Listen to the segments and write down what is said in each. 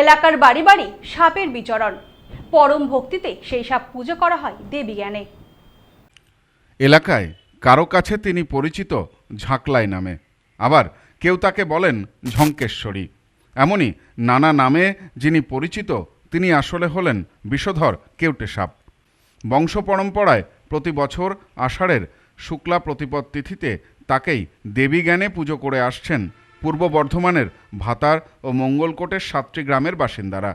এলাকার বাড়ি বাড়ি সাপের বিচরণ। পরম ভক্তিতে সেই সাপ পুজো করা হয় দেবী জ্ঞানে। এলাকায় কারও কাছে তিনি পরিচিত ঝাঁকলাই নামে। আবার কেউ তাকে বলেন ঝঙ্কেশ্বরী। এমনই নানা নামে যিনি পরিচিত, তিনি আসলে হলেন বিষধর কেউটে সাপ। বংশ পরম্পরায় প্রতি বছর আষাঢ়ের শুক্লা প্রতিপদ তিথিতে তাকেই দেবী জ্ঞানে পুজো করে আসছেন পূর্ব বর্ধমানের ভাতার ও মঙ্গলকোটের সাতটি গ্রামের বাসিন্দারা।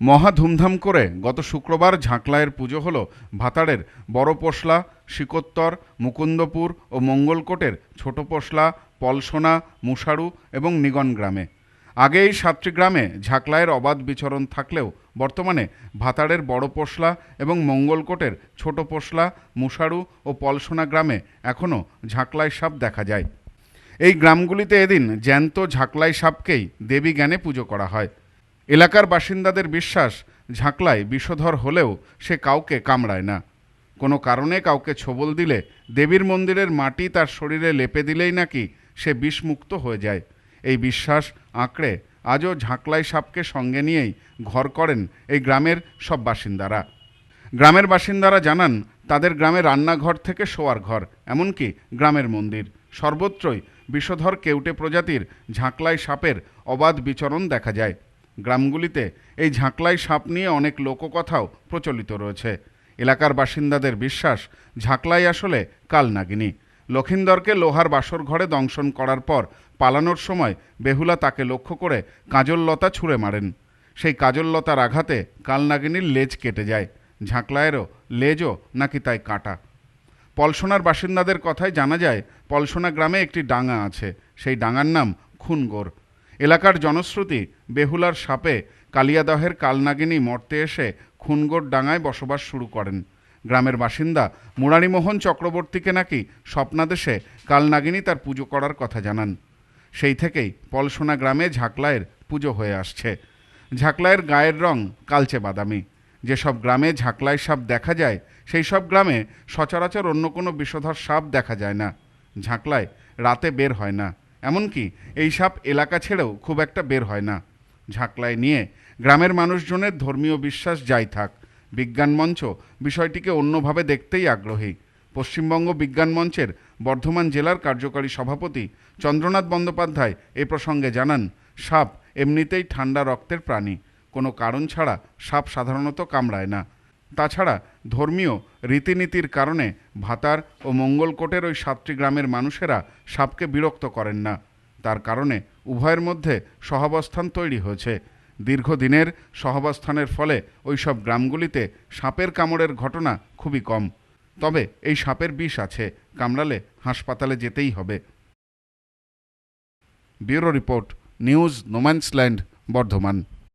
মহা ধুমধাম করে গত শুক্রবার ঝাঁকলায়ের পুজো হলো ভাতাড়ের বড় পোশলা শিকোত্তর, মুকুন্দপুর ও মঙ্গলকোটের ছোট পোশলা পলসোনা মুসারু এবং নিগন গ্রামে। আগে এই সাতটি গ্রামে ঝাঁকলায়ের অবাধ বিচরণ থাকলেও বর্তমানে ভাতাড়ের বড় পোশলা এবং মঙ্গলকোটের ছোট পোশলা মুসারু ও পলসোনা গ্রামে এখনও ঝাঁকলায় সাপ দেখা যায়। এই গ্রামগুলিতে এদিন জ্যান্ত ঝাঁকলাই সাপকেই দেবী জ্ঞানে পুজো করা হয়। এলাকার বাসিন্দাদের বিশ্বাস, ঝাঁকলাই বিষধর হলেও সে কাউকে কামড়ায় না। কোনো কারণে কাউকে ছোবল দিলে দেবীর মন্দিরের মাটি তার শরীরে লেপে দিলেই নাকি সে বিষমুক্ত হয়ে যায়। এই বিশ্বাস, আঁকড়ে আজও ঝাঁকলাই সাপকে সঙ্গে নিয়েই ঘর করেন এই গ্রামের সব বাসিন্দারা। গ্রামের বাসিন্দারা জানান, তাদের গ্রামে রান্নাঘর থেকে শোয়ার ঘর, এমনকি গ্রামের মন্দির। সর্বত্রই বিষধর কেউটে প্রজাতির ঝাঁকলাই সাপের অবাধ বিচরণ দেখা যায়। গ্রামগুলিতে এই ঝাঁকলাই সাপ নিয়ে অনেক লোককথাও প্রচলিত রয়েছে। এলাকার বাসিন্দাদের বিশ্বাস, ঝাঁকলাই আসলে কালনাগিনী। লক্ষিন্দরকে লোহার বাসর ঘরে দংশন করার পর পালানোর সময় বেহুলা তাকে লক্ষ্য করে কাজললতা ছুঁড়ে মারেন। সেই কাজললতার আঘাতে কালনাগিনীর লেজ কেটে যায়। ঝাঁকলায়েরও লেজও নাকি তাই কাটা। পলসোনার বাসিন্দাদের কথায় জানা যায়, পলসোনা গ্রামে একটি ডাঙা আছে। সেই ডাঙার নাম খুনগোর। এলাকার জনশ্রুতি, বেহুলার সাপে কালিয়াদহের কালনাগিনী মর্তে এসে খুনগোর ডাঙায় বসবাস শুরু করেন। গ্রামের বাসিন্দা মুরারিমোহন চক্রবর্তীকে নাকি স্বপ্নাদেশে কালনাগিনী তার পুজো করার কথা জানান। সেই থেকেই পলসোনা গ্রামে ঝাঁকলায়ের পুজো হয়ে আসছে। ঝাঁকলায়ের গায়ের রং কালচে বাদামি। যেসব গ্রামে ঝাঁকলাই সাপ দেখা যায় সেই সব গ্রামে সচরাচর অন্য কোনো বিষধর সাপ দেখা যায় না। ঝাঁকলায় রাতে বের হয় না। এমনকি এই সাপ এলাকা ছেড়েও খুব একটা বের হয় না। ঝাঁকলায় নিয়ে গ্রামের মানুষজনের ধর্মীয় বিশ্বাস যাই থাক, বিজ্ঞান মঞ্চ বিষয়টিকে অন্যভাবে দেখতেই আগ্রহী। পশ্চিমবঙ্গ বিজ্ঞান মঞ্চের বর্ধমান জেলার কার্যকারী সভাপতি চন্দ্রনাথ বন্দ্যোপাধ্যায় এ প্রসঙ্গে জানান, সাপ এমনিতেই ঠান্ডা রক্তের প্রাণী। কোনো কারণ ছাড়া সাপ সাধারণত কামড়ায় না। তাছাড়া ধর্মীয় রীতিনীতির কারণে ভাতার ও মঙ্গলকোটের ওই সাতটি গ্রামের মানুষেরা সাপকে বিরক্ত করেন না। তার কারণে উভয়ের মধ্যে সহাবস্থান তৈরি হয়েছে। দীর্ঘদিনের সহাবস্থানের ফলে ওই সব গ্রামগুলিতে সাপের কামড়ের ঘটনা খুবই কম। তবে এই সাপের বিষ আছে, কামড়ালে হাসপাতালে যেতেই হবে। Bureau report, news, no man's land, Bardhaman.